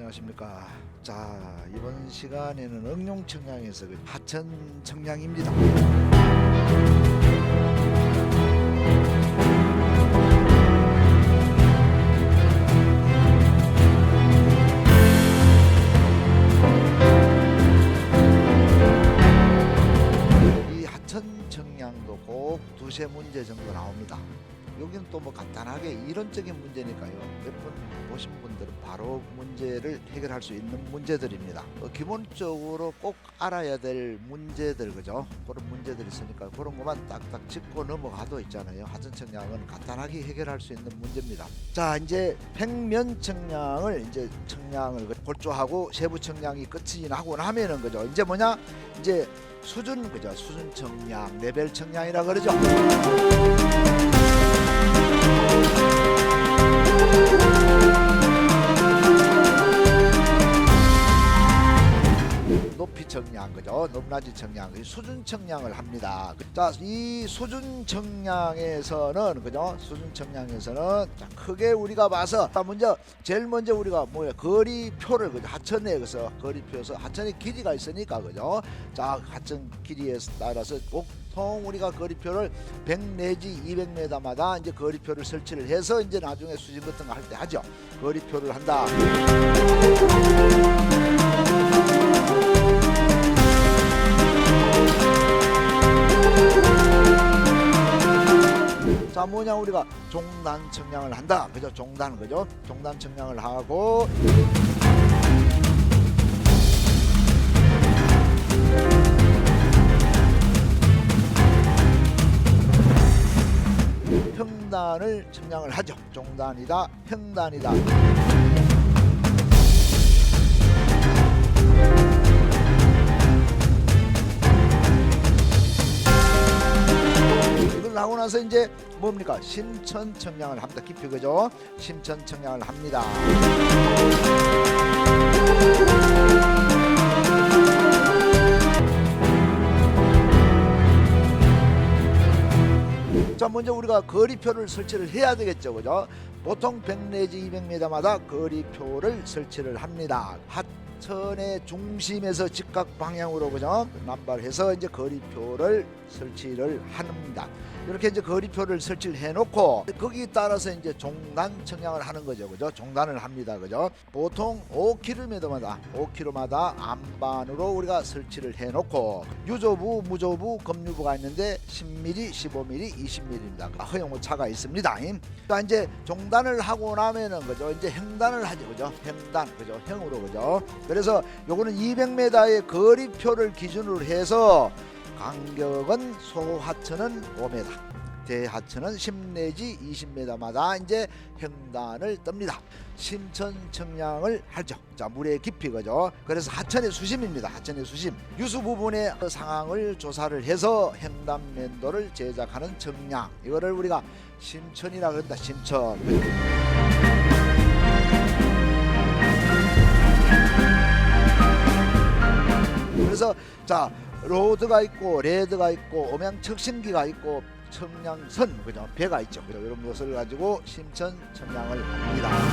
안녕하십니까. 자 이번 시간에는 응용 청량에서 그 하천 청량입니다. 이 하천 청량도 꼭 두세 문제 정도 나옵니다. 여기는 또 뭐 간단하게 이론적인 문제니까요. 몇번 보신 분 들은 바로 문제를 해결할 수 있는 문제들입니다. 어, 기본적으로 꼭 알아야 될 문제들 그죠? 그런 문제들이 있으니까 그런 것만 딱딱 짚고 넘어가도 있잖아요. 하천 청량은 간단하게 해결할 수 있는 문제입니다. 자 이제 평면 청량을 이제 청량을 그 골조하고 세부 청량이 끝이 나고 나면은 그죠? 이제 뭐냐? 이제 수준 그죠? 수준 청량, 레벨 청량이라 그러죠. 그죠 높낮이 청량 이 수준 청량을 합니다. 자 이 수준 청량에서는 그죠? 수준 청량에서는 자, 크게 우리가 봐서 자 먼저 제일 먼저 우리가 뭐야 거리표를 그죠? 하천에 그래서 거리표에서 하천의 길이가 있으니까 그죠? 자 하천 길이에 따라서 보통 우리가 거리표를 100 내지 200m마다 이제 거리표를 설치를 해서 이제 나중에 수진 같은 거 할 때 하죠. 거리표를 한다 자 뭐냐 우리가 종단 청량을 한다. 그죠? 종단 그죠? 종단 청량을 하고. 평단을 청량을 하죠. 종단이다 평단이다 하고 나서 이제 뭡니까? 심천 청량을 합니다. 깊이 그죠? 심천 청량을 합니다. 자 먼저 우리가 거리표를 설치를 해야 되겠죠 그죠? 보통 100 내지 200m마다 거리표를 설치를 합니다. 하 천의 중심에서 직각 방향으로 그죠 남발해서 이제 거리표를 설치를 합니다. 이렇게 이제 거리표를 설치를 해놓고 거기 따라서 이제 종단 청량을 하는 거죠. 그죠? 종단을 합니다. 그죠? 보통 5km마다 5km마다 안반으로 우리가 설치를 해놓고 유조부 무조부 검유부가 있는데 10mm 15mm 20mm입니다. 허용 오차가 있습니다. 자 이제 종단을 하고 나면은 그죠? 이제 횡단을 하죠. 그죠? 횡단 그죠? 형으로 그죠 그래서 요거는 200m의 거리표를 기준으로 해서 간격은 소하천은 5m, 대하천은 10 내지 20m마다 이제 횡단을 뜹니다. 심천 청량을 하죠. 자 물의 깊이 그죠. 그래서 하천의 수심입니다. 하천의 수심. 유수 부분의 그 상황을 조사를 해서 횡단 면도를 제작하는 청량. 이거를 우리가 심천이라 그런다. 심천. 자 로드가 있고 레드가 있고 음양 척심기가 있고 청량선 그죠? 배가 있죠. 그죠? 이런 것을 가지고 심천 청량을 합니다.